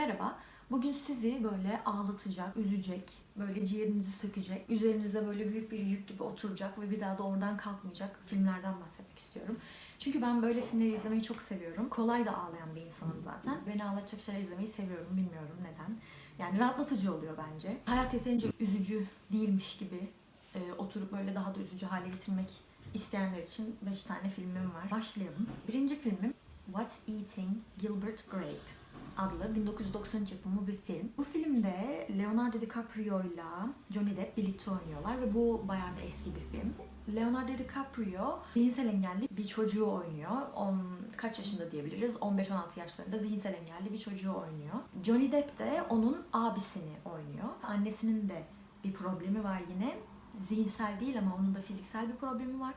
Merhaba. Bugün sizi böyle ağlatacak, üzecek, böyle ciğerinizi sökecek, üzerinize böyle büyük bir yük gibi oturacak ve bir daha da oradan kalkmayacak filmlerden bahsetmek istiyorum. Çünkü ben böyle filmleri izlemeyi çok seviyorum. Kolay da ağlayan bir insanım zaten. Beni ağlatacak şeyler izlemeyi seviyorum. Bilmiyorum neden. Yani rahatlatıcı oluyor bence. Hayat yeterince üzücü değilmiş gibi e, oturup böyle daha da üzücü hale getirmek isteyenler için 5 tane filmim var. Başlayalım. Birinci filmim What's Eating Gilbert Grape adlı 1993 yapımı bir film. Bu filmde Leonardo DiCaprio ile Johnny Depp birlikte oynuyorlar ve bu bayağı bir eski bir film. Leonardo DiCaprio zihinsel engelli bir çocuğu oynuyor. On, kaç yaşında diyebiliriz? 15-16 yaşlarında zihinsel engelli bir çocuğu oynuyor. Johnny Depp de onun abisini oynuyor. Annesinin de bir problemi var yine. Zihinsel değil ama onun da fiziksel bir problemi var.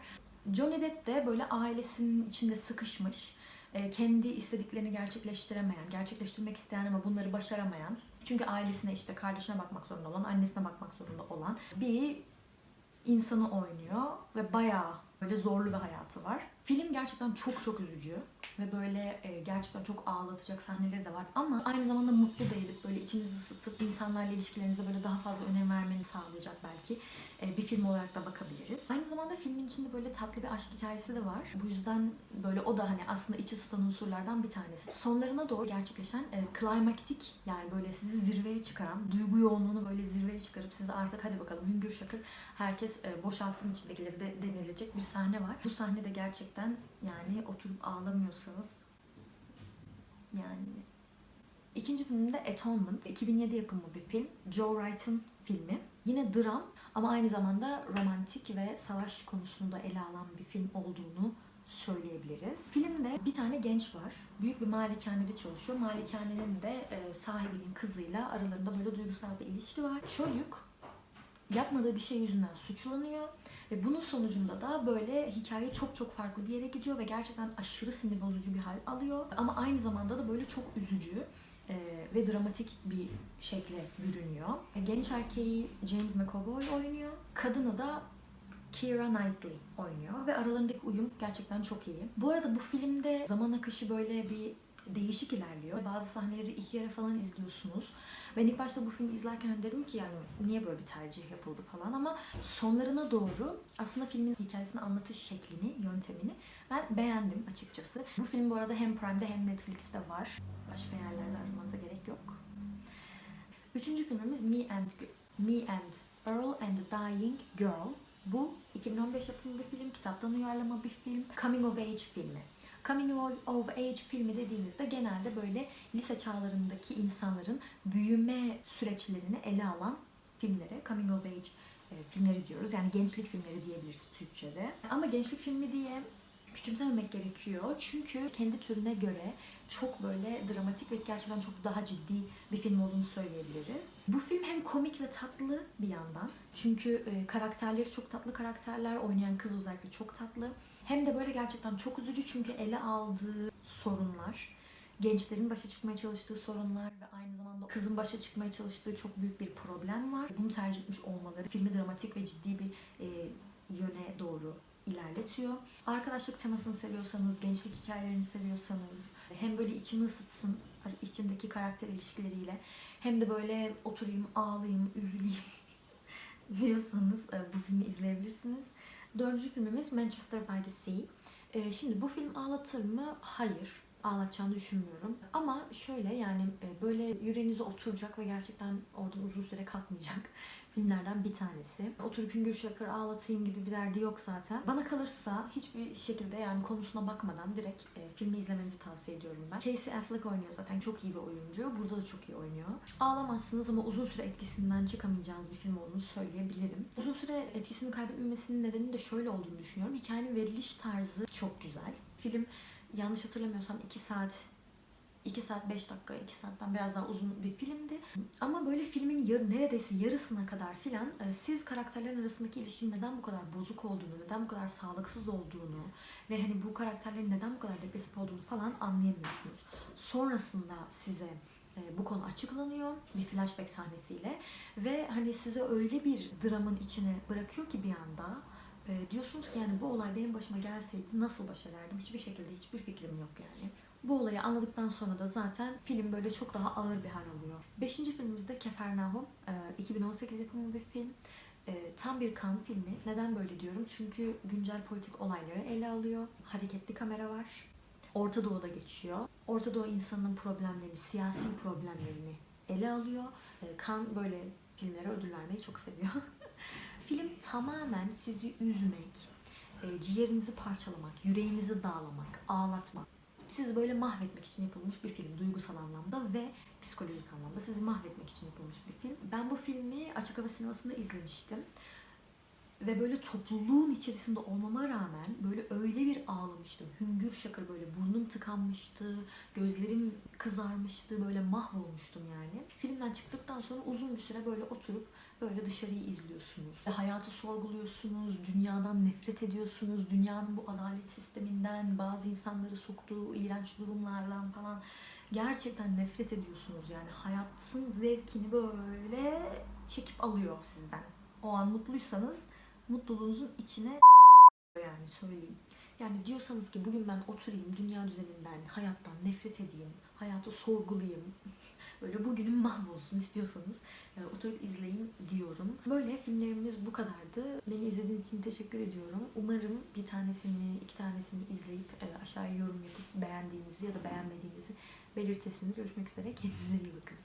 Johnny Depp de böyle ailesinin içinde sıkışmış, kendi istediklerini gerçekleştiremeyen, gerçekleştirmek isteyen ama bunları başaramayan, çünkü ailesine işte kardeşine bakmak zorunda olan, annesine bakmak zorunda olan bir insanı oynuyor ve bayağı böyle zorlu bir hayatı var. Film gerçekten çok çok üzücü ve böyle e, gerçekten çok ağlatacak sahneleri de var ama aynı zamanda mutlu da edip böyle içinizi ısıtıp insanlarla ilişkilerinize böyle daha fazla önem vermeni sağlayacak belki e, bir film olarak da bakabiliriz. Aynı zamanda filmin içinde böyle tatlı bir aşk hikayesi de var. Bu yüzden böyle o da hani aslında içi ısıtan unsurlardan bir tanesi. Sonlarına doğru gerçekleşen e, klimaktik yani böyle sizi zirveye çıkaran, duygu yoğunluğunu böyle zirveye çıkarıp size artık hadi bakalım hüngür şakır herkes e, boşaltın içindekileri de denilecek bir sahne var. Bu sahne de gerçekten yani oturup ağlamıyorsanız yani İkinci filmde Atonement. 2007 yapımı bir film. Joe Wright'ın filmi. Yine dram ama aynı zamanda romantik ve savaş konusunda ele alan bir film olduğunu söyleyebiliriz. Filmde bir tane genç var. Büyük bir malikanede çalışıyor. Malikanenin de e, sahibinin kızıyla aralarında böyle duygusal bir ilişki var. Çocuk yapmadığı bir şey yüzünden suçlanıyor ve bunun sonucunda da böyle hikaye çok çok farklı bir yere gidiyor ve gerçekten aşırı sinir bozucu bir hal alıyor. Ama aynı zamanda da böyle çok üzücü e, ve dramatik bir şekle bürünüyor. E, Genç erkeği James McAvoy oynuyor. Kadını da Keira Knightley oynuyor ve aralarındaki uyum gerçekten çok iyi. Bu arada bu filmde zaman akışı böyle bir değişik ilerliyor. Bazı sahneleri iki kere falan izliyorsunuz. Ben ilk başta bu filmi izlerken dedim ki yani niye böyle bir tercih yapıldı falan ama sonlarına doğru aslında filmin hikayesini anlatış şeklini, yöntemini ben beğendim açıkçası. Bu film bu arada hem Prime'de hem Netflix'te var. Başka yerlerde aramanıza gerek yok. Üçüncü filmimiz Me and Me and Earl and the Dying Girl. Bu 2015 yapımı bir film, kitaptan uyarlama bir film. Coming of Age filmi. Coming of Age filmi dediğimizde genelde böyle lise çağlarındaki insanların büyüme süreçlerini ele alan filmlere Coming of Age e, filmleri diyoruz. Yani gençlik filmleri diyebiliriz Türkçe'de. Ama gençlik filmi diye küçümsememek gerekiyor. Çünkü kendi türüne göre çok böyle dramatik ve gerçekten çok daha ciddi bir film olduğunu söyleyebiliriz. Bu film hem komik ve tatlı bir yandan. Çünkü e, karakterleri çok tatlı karakterler. Oynayan kız özellikle çok tatlı. Hem de böyle gerçekten çok üzücü çünkü ele aldığı sorunlar, gençlerin başa çıkmaya çalıştığı sorunlar ve aynı zamanda kızın başa çıkmaya çalıştığı çok büyük bir problem var. Bunu tercih etmiş olmaları filmi dramatik ve ciddi bir e, yöne doğru ilerletiyor. Arkadaşlık temasını seviyorsanız, gençlik hikayelerini seviyorsanız, hem böyle içimi ısıtsın içindeki karakter ilişkileriyle hem de böyle oturayım, ağlayayım, üzüleyim diyorsanız e, bu filmi izleyebilirsiniz. Dördüncü filmimiz Manchester by the Sea. E, Şimdi bu film ağlatır mı? Hayır. Ağlatacağını düşünmüyorum. Ama şöyle yani e, böyle yüreğinize oturacak ve gerçekten oradan uzun süre kalkmayacak filmlerden bir tanesi. Oturup hüngür şakır ağlatayım gibi bir derdi yok zaten. Bana kalırsa hiçbir şekilde yani konusuna bakmadan direkt e, filmi izlemenizi tavsiye ediyorum ben. Casey Affleck oynuyor zaten çok iyi bir oyuncu. Burada da çok iyi oynuyor. Ağlamazsınız ama uzun süre etkisinden çıkamayacağınız bir film olduğunu söyleyebilirim. Uzun süre etkisini kaybetmemesinin nedeni de şöyle olduğunu düşünüyorum. Hikayenin veriliş tarzı çok güzel. Film yanlış hatırlamıyorsam 2 saat 2 saat 5 dakika, 2 saatten biraz daha uzun bir filmdi. Ama böyle filmin yar, neredeyse yarısına kadar filan e, siz karakterlerin arasındaki ilişkinin neden bu kadar bozuk olduğunu, neden bu kadar sağlıksız olduğunu ve hani bu karakterlerin neden bu kadar depresif olduğunu falan anlayamıyorsunuz. Sonrasında size e, bu konu açıklanıyor bir flashback sahnesiyle ve hani size öyle bir dramın içine bırakıyor ki bir anda e, diyorsunuz ki yani bu olay benim başıma gelseydi nasıl baş hiçbir şekilde hiçbir fikrim yok yani. Bu olayı anladıktan sonra da zaten film böyle çok daha ağır bir hal alıyor. Beşinci filmimiz de Kefernaum. Ee, 2018 yapımı bir film. Ee, tam bir kan filmi. Neden böyle diyorum? Çünkü güncel politik olayları ele alıyor. Hareketli kamera var. Orta Doğu'da geçiyor. Orta Doğu insanının problemlerini, siyasi problemlerini ele alıyor. Ee, kan böyle filmlere ödül vermeyi çok seviyor. Film tamamen sizi üzmek, e, ciğerinizi parçalamak, yüreğinizi dağlamak, ağlatmak. Sizi böyle mahvetmek için yapılmış bir film duygusal anlamda ve psikolojik anlamda sizi mahvetmek için yapılmış bir film. Ben bu filmi açık hava sinemasında izlemiştim. Ve böyle topluluğun içerisinde olmama rağmen böyle öyle bir ağlamıştım. Hüngür şakır böyle burnum tıkanmıştı, gözlerim kızarmıştı, böyle mahvolmuştum yani. Filmden çıktıktan sonra uzun bir süre böyle oturup böyle dışarıyı izliyorsunuz. Hayatı sorguluyorsunuz, dünyadan nefret ediyorsunuz, dünyanın bu adalet sisteminden, bazı insanları soktuğu iğrenç durumlardan falan gerçekten nefret ediyorsunuz yani hayatın zevkini böyle çekip alıyor sizden. O an mutluysanız mutluluğunuzun içine yani söyleyeyim. Yani diyorsanız ki bugün ben oturayım dünya düzeninden, hayattan nefret edeyim, hayatı sorgulayayım. Böyle bugünüm mahvolsun istiyorsanız e, oturup izleyin diyorum. Böyle filmlerimiz bu kadardı. Beni izlediğiniz için teşekkür ediyorum. Umarım bir tanesini, iki tanesini izleyip e, aşağıya yorum yapıp beğendiğinizi ya da beğenmediğinizi belirtirsiniz. Görüşmek üzere. Kendinize iyi bakın.